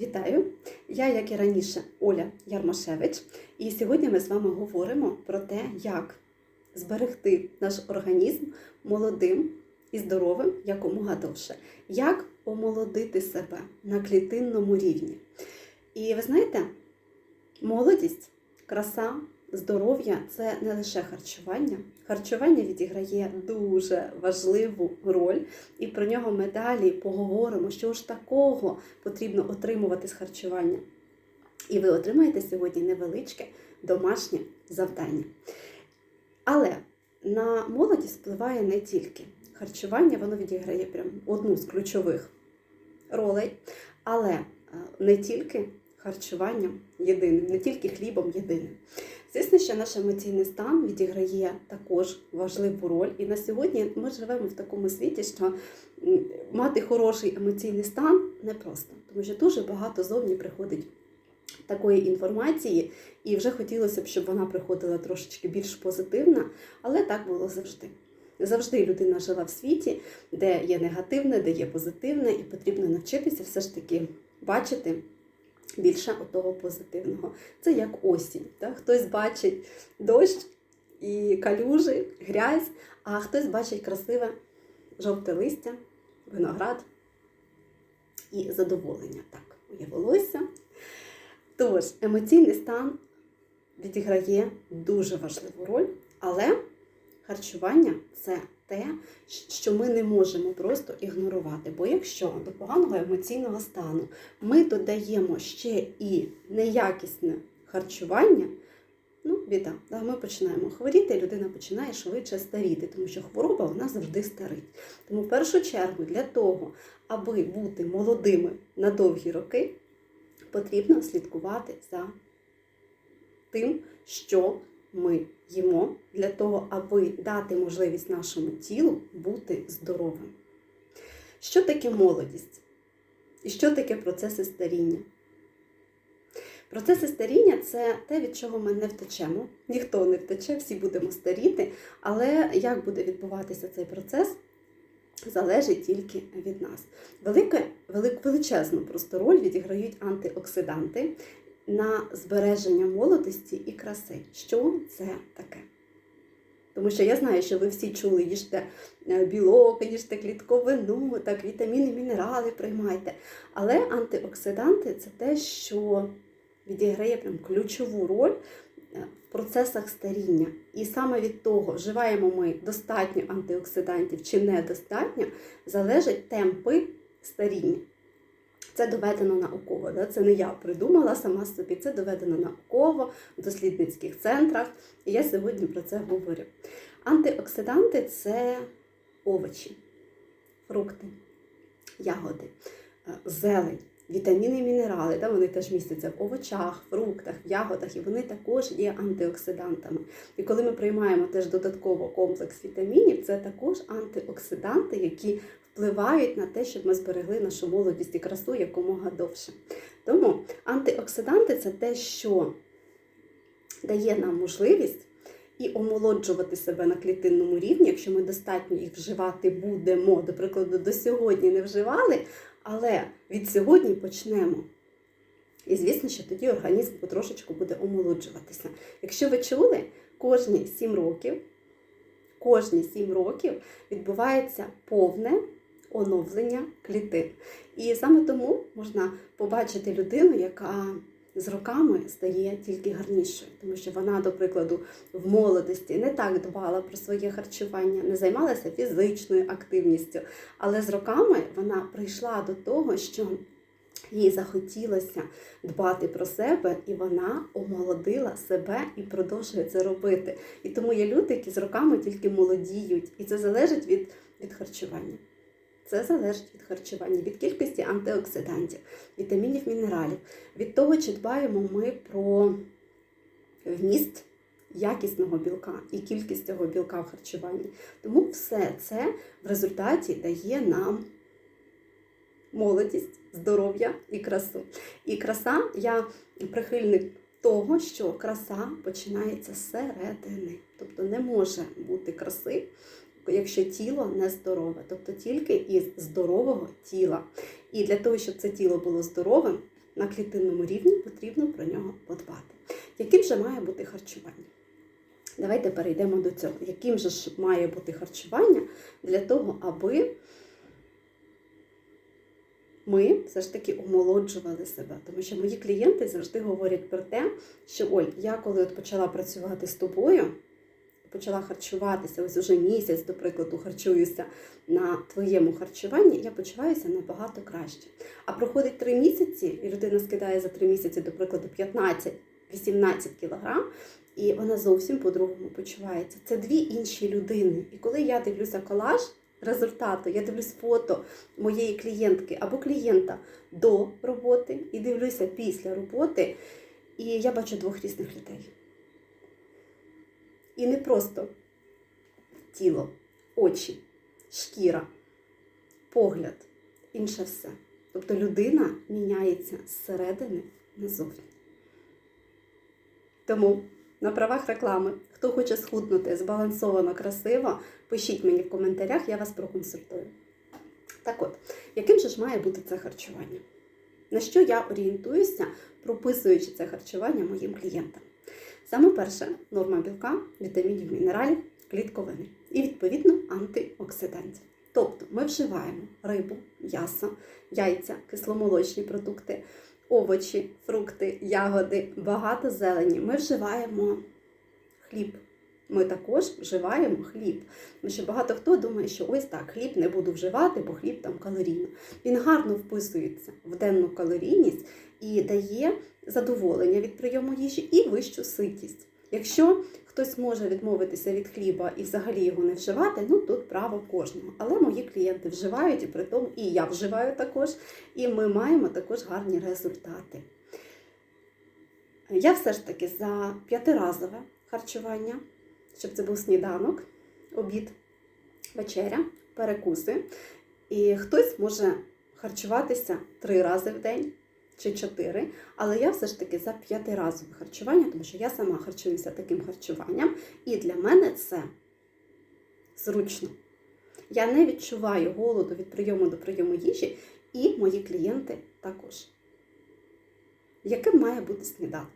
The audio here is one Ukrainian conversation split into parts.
Вітаю! Я, як і раніше, Оля Ярмашевич, і сьогодні ми з вами говоримо про те, як зберегти наш організм молодим і здоровим якомога довше, як омолодити себе на клітинному рівні. І ви знаєте, молодість, краса, здоров'я це не лише харчування. Харчування відіграє дуже важливу роль, і про нього ми далі поговоримо, що ж такого потрібно отримувати з харчування. І ви отримаєте сьогодні невеличке домашнє завдання. Але на молодість впливає не тільки харчування, воно відіграє прям одну з ключових ролей, але е, не тільки харчуванням єдиним, не тільки хлібом єдиним. Звісно, що наш емоційний стан відіграє також важливу роль. І на сьогодні ми живемо в такому світі, що мати хороший емоційний стан непросто, тому що дуже багато зовні приходить такої інформації, і вже хотілося б, щоб вона приходила трошечки більш позитивна, але так було завжди. Завжди людина жила в світі, де є негативне, де є позитивне, і потрібно навчитися все ж таки бачити більше того позитивного. Це як осінь. Так? Хтось бачить дощ і калюжі, грязь, а хтось бачить красиве жовте листя, виноград і задоволення. Так, уявилося. Тож, емоційний стан відіграє дуже важливу роль, але харчування це те, що ми не можемо просто ігнорувати. Бо якщо до поганого емоційного стану ми додаємо ще і неякісне харчування, ну, біда, да, ми починаємо хворіти, і людина починає швидше старіти, тому що хвороба вона завжди старить. Тому в першу чергу для того, аби бути молодими на довгі роки, потрібно слідкувати за тим, що ми їмо, для того, аби дати можливість нашому тілу бути здоровим. Що таке молодість? І що таке процеси старіння? Процеси старіння це те, від чого ми не втечемо. Ніхто не втече, всі будемо старіти. Але як буде відбуватися цей процес, залежить тільки від нас. Велике, велик, величезну просто роль відіграють антиоксиданти на збереження молодості і краси. Що це таке? Тому що я знаю, що ви всі чули, їжте е, білок, їжте клітковину, так, вітаміни, мінерали приймайте. Але антиоксиданти це те, що відіграє прям ключову роль е, в процесах старіння. І саме від того, вживаємо ми достатньо антиоксидантів чи недостатньо, залежать темпи старіння. Це доведено науково, да? це не я придумала сама собі, це доведено науково в дослідницьких центрах. І я сьогодні про це говорю. Антиоксиданти це овочі, фрукти, ягоди, е, зелень, вітаміни і мінерали. Да? Вони теж містяться в овочах, фруктах, ягодах, і вони також є антиоксидантами. І коли ми приймаємо теж додатково комплекс вітамінів, це також антиоксиданти, які впливають на те, щоб ми зберегли нашу молодість і красу якомога довше. Тому антиоксиданти це те, що дає нам можливість і омолоджувати себе на клітинному рівні, якщо ми достатньо їх вживати будемо. До прикладу, до сьогодні не вживали, але від сьогодні почнемо. І звісно, що тоді організм потрошечку буде омолоджуватися. Якщо ви чули, кожні 7 років, кожні 7 років відбувається повне оновлення клітин. І саме тому можна побачити людину, яка з роками стає тільки гарнішою, тому що вона, до прикладу, в молодості не так дбала про своє харчування, не займалася фізичною активністю, але з роками вона прийшла до того, що їй захотілося дбати про себе, і вона омолодила себе і продовжує це робити. І тому є люди, які з роками тільки молодіють, і це залежить від, від харчування. Це залежить від харчування, від кількості антиоксидантів, вітамінів, мінералів, від того, чи дбаємо ми про вміст якісного білка і кількість цього білка в харчуванні. Тому все це в результаті дає нам молодість, здоров'я і красу. І краса, я прихильник того, що краса починається зсередини. Тобто не може бути краси, якщо тіло не здорове, тобто тільки із здорового тіла. І для того, щоб це тіло було здоровим, на клітинному рівні потрібно про нього подбати. Яким же має бути харчування? Давайте перейдемо до цього. Яким же ж має бути харчування для того, аби ми все ж таки омолоджували себе. Тому що мої клієнти завжди говорять про те, що Оль, я коли от почала працювати з тобою, почала харчуватися, ось уже місяць, до прикладу, харчуюся на твоєму харчуванні, я почуваюся набагато краще. А проходить три місяці, і людина скидає за три місяці, до прикладу, 15-18 кілограм, і вона зовсім по-другому почувається. Це дві інші людини. І коли я дивлюся колаж результату, я дивлюсь фото моєї клієнтки або клієнта до роботи і дивлюся після роботи, і я бачу двох різних людей. І не просто тіло, очі, шкіра, погляд, інше все. Тобто людина міняється зсередини назовні. Тому на правах реклами, хто хоче схуднути збалансовано, красиво, пишіть мені в коментарях, я вас проконсультую. Так от, яким же ж має бути це харчування? На що я орієнтуюся, прописуючи це харчування моїм клієнтам? Саме перше норма білка, вітамінів, мінералів, клітковини і, відповідно, антиоксидантів. Тобто ми вживаємо рибу, м'ясо, яйця, кисломолочні продукти, овочі, фрукти, ягоди, багато зелені. Ми вживаємо хліб. Ми також вживаємо хліб. Тому що багато хто думає, що ось так, хліб не буду вживати, бо хліб там калорійно. Він гарно вписується в денну калорійність і дає задоволення від прийому їжі і вищу ситість. Якщо хтось може відмовитися від хліба і взагалі його не вживати, ну тут право кожного. Але мої клієнти вживають, і при тому і я вживаю також, і ми маємо також гарні результати. Я все ж таки за п'ятиразове харчування, щоб це був сніданок, обід, вечеря, перекуси. І хтось може харчуватися три рази в день чи чотири, але я все ж таки за п'ятиразове харчування, тому що я сама харчуюся таким харчуванням, і для мене це зручно. Я не відчуваю голоду від прийому до прийому їжі, і мої клієнти також. Яким має бути сніданок?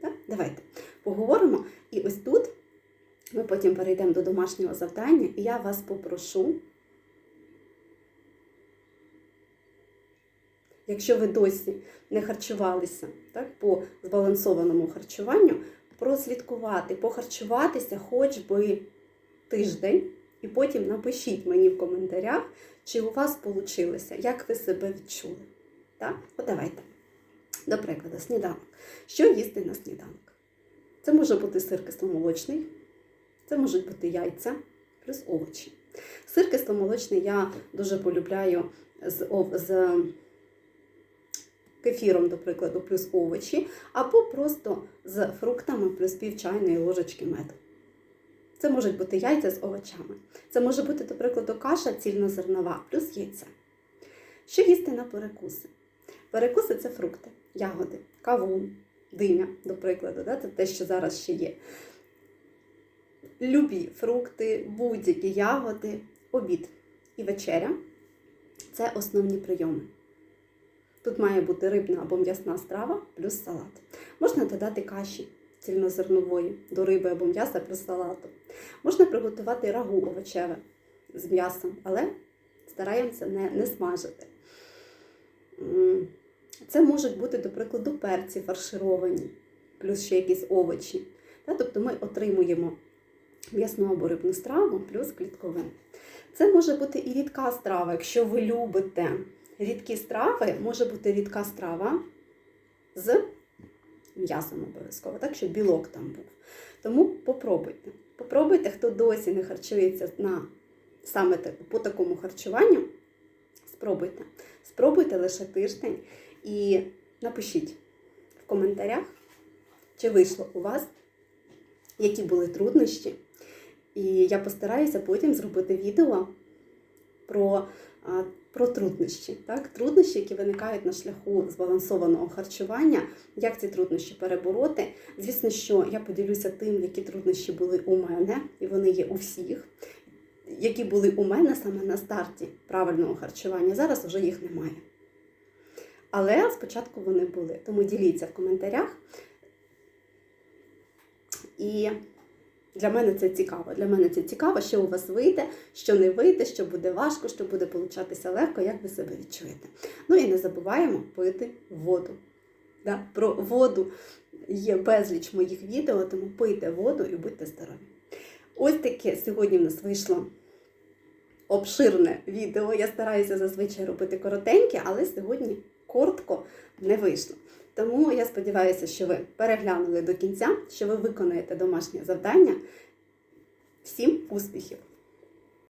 Так? Давайте поговоримо. І ось тут ми потім перейдемо до домашнього завдання, і я вас попрошу, якщо ви досі не харчувалися так, по збалансованому харчуванню, прослідкувати, похарчуватися хоч би тиждень, і потім напишіть мені в коментарях, чи у вас вийшло, як ви себе відчули. Так? От давайте. До прикладу, сніданок. Що їсти на сніданок? Це може бути сир кисломолочний, це можуть бути яйця плюс овочі. Сир кисломолочний я дуже полюбляю з, з кефіром, до прикладу, плюс овочі, або просто з фруктами плюс пів чайної ложечки меду. Це можуть бути яйця з овочами. Це може бути, до прикладу, каша цільнозернова плюс яйце. Що їсти на перекуси? Перекуси це фрукти, ягоди, кавун, диня, до прикладу, да? це те, що зараз ще є. Любі фрукти, будь-які ягоди, обід і вечеря це основні прийоми. Тут має бути рибна або м'ясна страва плюс салат. Можна додати каші цільнозернової до риби або м'яса плюс салату. Можна приготувати рагу овочеве з м'ясом, але стараємося не, не смажити. Це можуть бути, до прикладу, перці фаршировані, плюс ще якісь овочі. Тобто ми отримуємо м'ясну рибну страву плюс клітковин. Це може бути і рідка страва, якщо ви любите рідкі страви, може бути рідка страва з м'ясом обов'язково, так, щоб білок там був. Тому попробуйте. Попробуйте, хто досі не харчується на саме по такому харчуванню. Спробуйте. Спробуйте лише тиждень і напишіть в коментарях, чи вийшло у вас, які були труднощі. І я постараюся потім зробити відео про про труднощі. Так? Труднощі, які виникають на шляху збалансованого харчування, як ці труднощі перебороти. Звісно, що я поділюся тим, які труднощі були у мене, і вони є у всіх. Які були у мене саме на старті правильного харчування, зараз вже їх немає. Але спочатку вони були. Тому діліться в коментарях. І для мене це цікаво. Для мене це цікаво, що у вас вийде, що не вийде, що буде важко, що буде получатися легко, як ви себе відчуєте. Ну і не забуваємо пити воду. Да? Про воду є безліч моїх відео, тому пийте воду і будьте здорові. Ось таке сьогодні в нас вийшло обширне відео. Я стараюся зазвичай робити коротеньке, але сьогодні коротко не вийшло. Тому я сподіваюся, що ви переглянули до кінця, що ви виконаєте домашнє завдання. Всім успіхів!